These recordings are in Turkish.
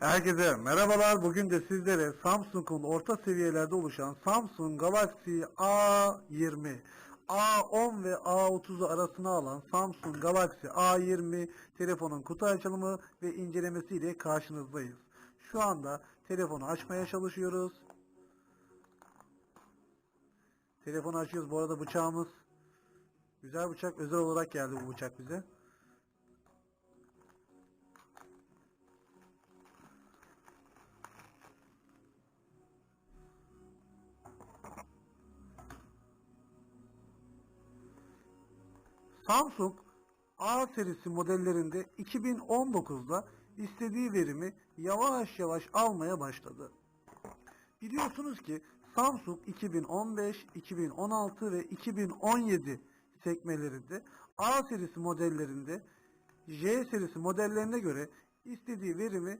Herkese merhabalar. Bugün de sizlere Samsung'un orta seviyelerde oluşan Samsung Galaxy A20, A10 ve A30'u arasına alan Samsung Galaxy A20 telefonun kutu açılımı ve incelemesiyle karşınızdayız. Şu anda telefonu açmaya çalışıyoruz. Telefonu açıyoruz. Bu arada bıçağımız güzel bıçak. Özel olarak geldi bu bıçak bize. Samsung A serisi modellerinde 2019'da istediği verimi yavaş yavaş almaya başladı. Biliyorsunuz ki Samsung 2015, 2016 ve 2017 sekmelerinde A serisi modellerinde J serisi modellerine göre istediği verimi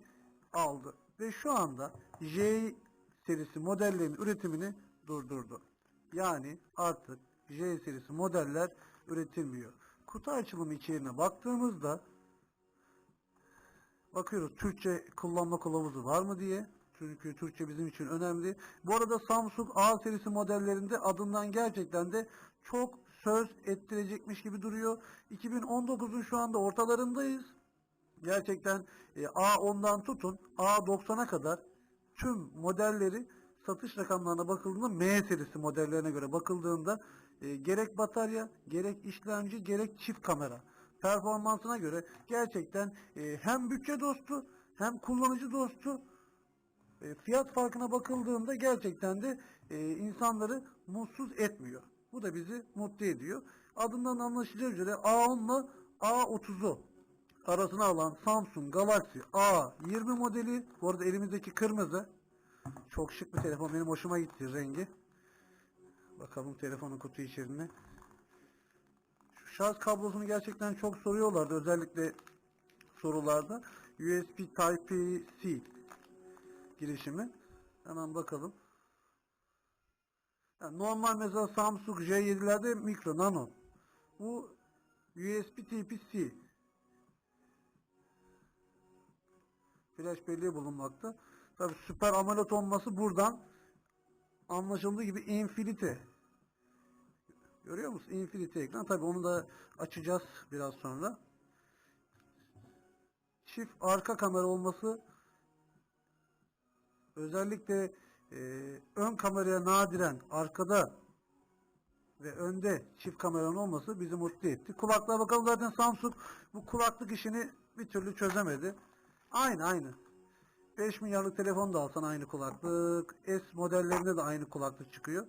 aldı ve şu anda J serisi modellerin üretimini durdurdu. Yani artık J serisi modeller üretilmiyor. Kutu açılımı içeriğine baktığımızda bakıyoruz Türkçe kullanma kılavuzu var mı diye. Çünkü Türkçe bizim için önemli. Bu arada Samsung A serisi modellerinde adından gerçekten de çok söz ettirecekmiş gibi duruyor. 2019'un şu anda ortalarındayız. Gerçekten e, A10'dan tutun A90'a kadar tüm modelleri satış rakamlarına bakıldığında M serisi modellerine göre bakıldığında e, gerek batarya, gerek işlemci, gerek çift kamera performansına göre gerçekten e, hem bütçe dostu hem kullanıcı dostu e, fiyat farkına bakıldığında gerçekten de e, insanları mutsuz etmiyor. Bu da bizi mutlu ediyor. Adından anlaşılacağı üzere A10 ile A30'u arasına alan Samsung Galaxy A20 modeli. Bu arada elimizdeki kırmızı. Çok şık bir telefon. Benim hoşuma gitti rengi. Bakalım telefonun kutu içeriğine. Şu şarj kablosunu gerçekten çok soruyorlardı. Özellikle sorularda. USB Type-C girişimi. Hemen bakalım. Yani normal mesela Samsung J7'lerde mikro nano. Bu USB Type-C. Flash belleği bulunmakta. Tabi süper AMOLED olması buradan anlaşıldığı gibi Infinity. Görüyor musun? Infinity ekran. Tabi onu da açacağız biraz sonra. Çift arka kamera olması özellikle e, ön kameraya nadiren arkada ve önde çift kameranın olması bizi mutlu etti. Kulaklığa bakalım zaten Samsung bu kulaklık işini bir türlü çözemedi. Aynı aynı. 5 milyarlık telefon da alsan aynı kulaklık. S modellerinde de aynı kulaklık çıkıyor.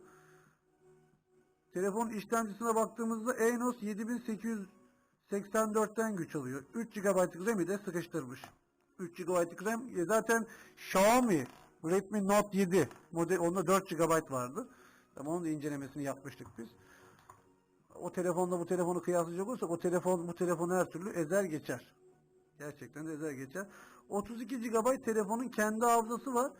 Telefon işlemcisine baktığımızda Exynos 7884'ten güç alıyor. 3 GB'lık RAM'i de sıkıştırmış. 3 GB'lık RAM e, zaten Xiaomi Redmi Note 7 model onda 4 GB vardı. Ama onun da incelemesini yapmıştık biz. O telefonda bu telefonu kıyaslayacak olursak o telefon bu telefonu her türlü ezer geçer. Gerçekten de ezer geçer. 32 GB telefonun kendi hafızası var.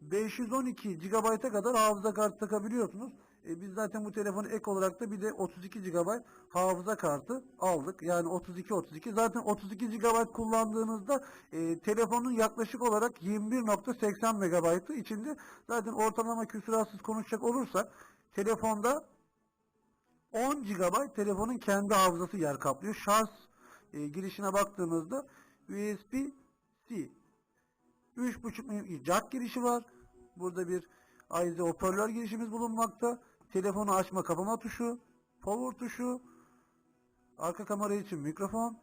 512 GB'a kadar hafıza kartı takabiliyorsunuz. E, biz zaten bu telefonu ek olarak da bir de 32 GB hafıza kartı aldık. Yani 32 32. Zaten 32 GB kullandığınızda e, telefonun yaklaşık olarak 21.80 MB'ı içinde zaten ortalama küsuratsız konuşacak olursak telefonda 10 GB telefonun kendi hafızası yer kaplıyor. Şarj e, girişine baktığımızda USB-C 3.5 mm jack girişi var. Burada bir IZ hoparlör girişimiz bulunmakta. Telefonu açma kapama tuşu, power tuşu, arka kamera için mikrofon.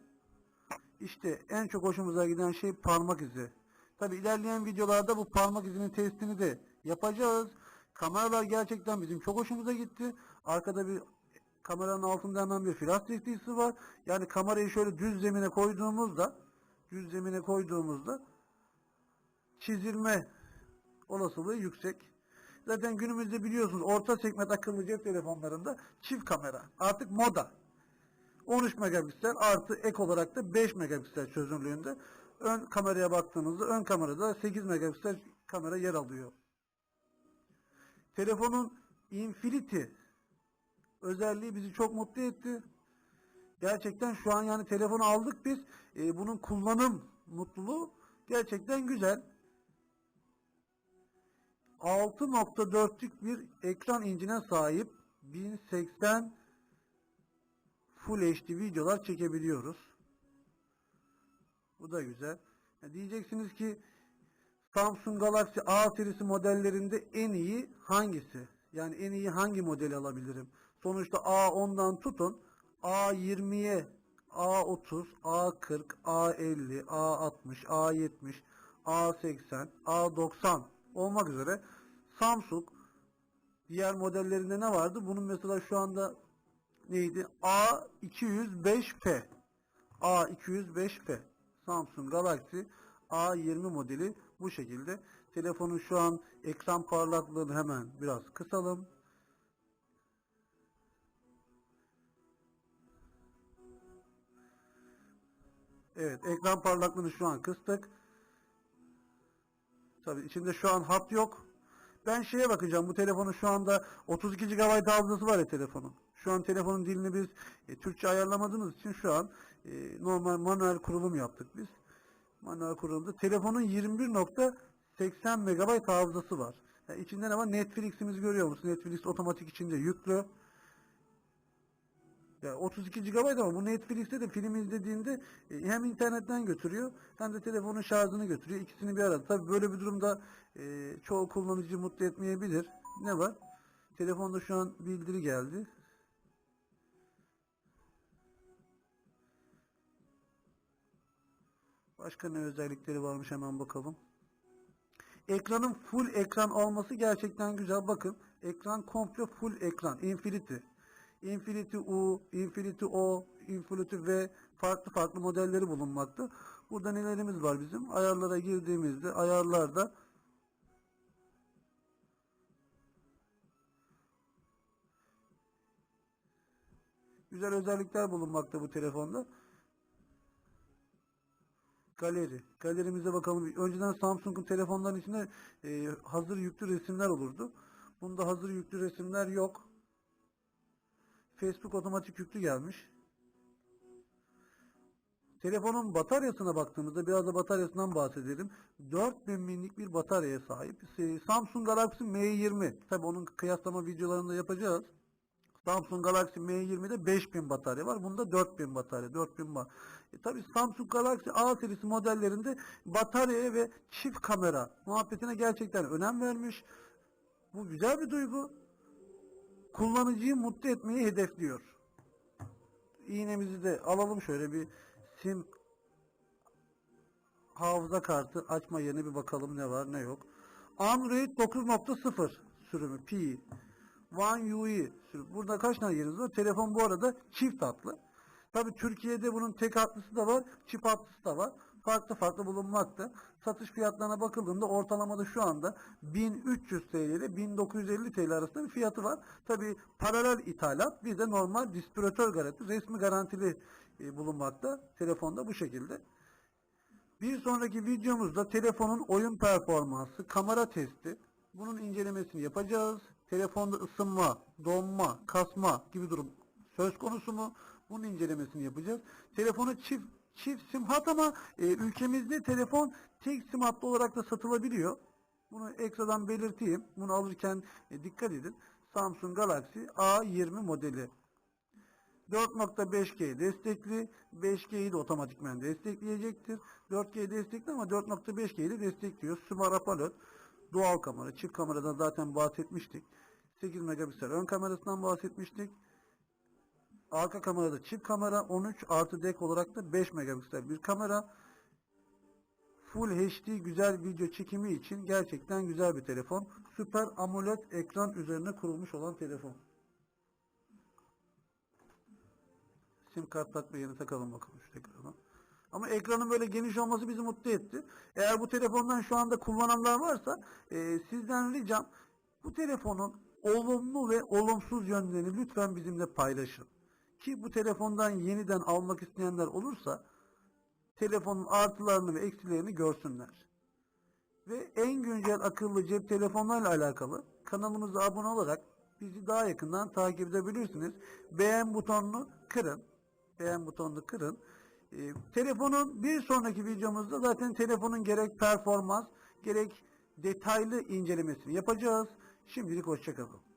İşte en çok hoşumuza giden şey parmak izi. Tabi ilerleyen videolarda bu parmak izinin testini de yapacağız. Kameralar gerçekten bizim çok hoşumuza gitti. Arkada bir kameranın altında hemen bir flash diskisi var. Yani kamerayı şöyle düz zemine koyduğumuzda düz zemine koyduğumuzda çizilme olasılığı yüksek. Zaten günümüzde biliyorsunuz orta segment akıllı cep telefonlarında çift kamera artık moda. 13 megapiksel artı ek olarak da 5 megapiksel çözünürlüğünde. Ön kameraya baktığımızda ön kamerada 8 megapiksel kamera yer alıyor. Telefonun Infinity özelliği bizi çok mutlu etti. Gerçekten şu an yani telefonu aldık biz. E, bunun kullanım mutluluğu gerçekten güzel. 6.4'lük bir ekran incine sahip 1080 Full HD videolar çekebiliyoruz. Bu da güzel. Ya diyeceksiniz ki Samsung Galaxy A serisi modellerinde en iyi hangisi? Yani en iyi hangi modeli alabilirim? Sonuçta A10'dan tutun A20'ye A30, A40, A50, A60, A70, A80, A90 olmak üzere Samsung diğer modellerinde ne vardı? Bunun mesela şu anda neydi? A205P. A205P. Samsung Galaxy A20 modeli bu şekilde. Telefonun şu an ekran parlaklığını hemen biraz kısalım. Evet, ekran parlaklığını şu an kıstık. Tabii içinde şu an hat yok. Ben şeye bakacağım. Bu telefonun şu anda 32 GB hafızası var ya telefonun. Şu an telefonun dilini biz e, Türkçe ayarlamadığımız için şu an e, normal manuel kurulum yaptık biz. Manuel kurulumda. Telefonun 21.80 MB hafızası var. Yani içinde ne var? Netflix'imizi görüyor musun? Netflix otomatik içinde yüklü. Ya 32 GB ama bu Netflix'te de film izlediğinde e, hem internetten götürüyor hem de telefonun şarjını götürüyor. İkisini bir arada. Tabii böyle bir durumda e, çoğu kullanıcı mutlu etmeyebilir. Ne var? Telefonda şu an bildiri geldi. Başka ne özellikleri varmış hemen bakalım. Ekranın full ekran olması gerçekten güzel. Bakın ekran komple full ekran. Infinity. Infinity U, Infinity O, Infinity V farklı farklı modelleri bulunmakta. Burada nelerimiz var bizim? Ayarlara girdiğimizde ayarlarda güzel özellikler bulunmakta bu telefonda. Galeri. Galerimize bakalım. Önceden Samsung'un telefonların içinde e, hazır yüklü resimler olurdu. Bunda hazır yüklü resimler yok. Facebook otomatik yüklü gelmiş. Telefonun bataryasına baktığımızda biraz da bataryasından bahsedelim. 4000 mAh'lik bir bataryaya sahip. E, Samsung Galaxy M20. Tabi onun kıyaslama videolarını da yapacağız. Samsung Galaxy M20'de 5000 batarya var. Bunda 4000 batarya. 4000 var. E tabi Samsung Galaxy A serisi modellerinde bataryaya ve çift kamera muhabbetine gerçekten önem vermiş. Bu güzel bir duygu. Kullanıcıyı mutlu etmeyi hedefliyor. İğnemizi de alalım şöyle bir sim hafıza kartı açma yerine bir bakalım ne var ne yok. Android 9.0 sürümü Pi. One UI sürümü. Burada kaç tane yeriniz var? Telefon bu arada çift hatlı. Tabi Türkiye'de bunun tek hatlısı da var, çift hatlısı da var. Farklı farklı bulunmakta. Satış fiyatlarına bakıldığında ortalamada şu anda 1300 TL ile 1950 TL arasında bir fiyatı var. Tabi paralel ithalat bir de normal distribütör garanti, resmi garantili e, bulunmakta. Telefonda bu şekilde. Bir sonraki videomuzda telefonun oyun performansı, kamera testi, bunun incelemesini yapacağız. Telefonda ısınma, donma, kasma gibi durum söz konusu mu? Bunun incelemesini yapacağız. Telefonu çift çift sim hat ama e, ülkemizde telefon tek sim hatlı olarak da satılabiliyor. Bunu ekstradan belirteyim. Bunu alırken e, dikkat edin. Samsung Galaxy A20 modeli. 4.5G destekli. 5G'yi de otomatikmen destekleyecektir. 4G destekli ama 4.5G'yi de destekliyor. Smart Apollo Dual kamera, çift kameradan zaten bahsetmiştik. 8 megapiksel ön kamerasından bahsetmiştik. Arka kamerada çift kamera 13 artı dek olarak da 5 megapiksel bir kamera. Full HD güzel video çekimi için gerçekten güzel bir telefon. Süper AMOLED ekran üzerine kurulmuş olan telefon. Sim kart takma yerine takalım bakalım şu ekrana. Ama ekranın böyle geniş olması bizi mutlu etti. Eğer bu telefondan şu anda kullananlar varsa e, sizden ricam bu telefonun olumlu ve olumsuz yönlerini lütfen bizimle paylaşın. Ki bu telefondan yeniden almak isteyenler olursa telefonun artılarını ve eksilerini görsünler. Ve en güncel akıllı cep telefonlarla alakalı kanalımıza abone olarak bizi daha yakından takip edebilirsiniz. Beğen butonunu kırın. Beğen butonunu kırın. Ee, telefonun bir sonraki videomuzda zaten telefonun gerek performans gerek detaylı incelemesini yapacağız. Şimdilik hoşçakalın.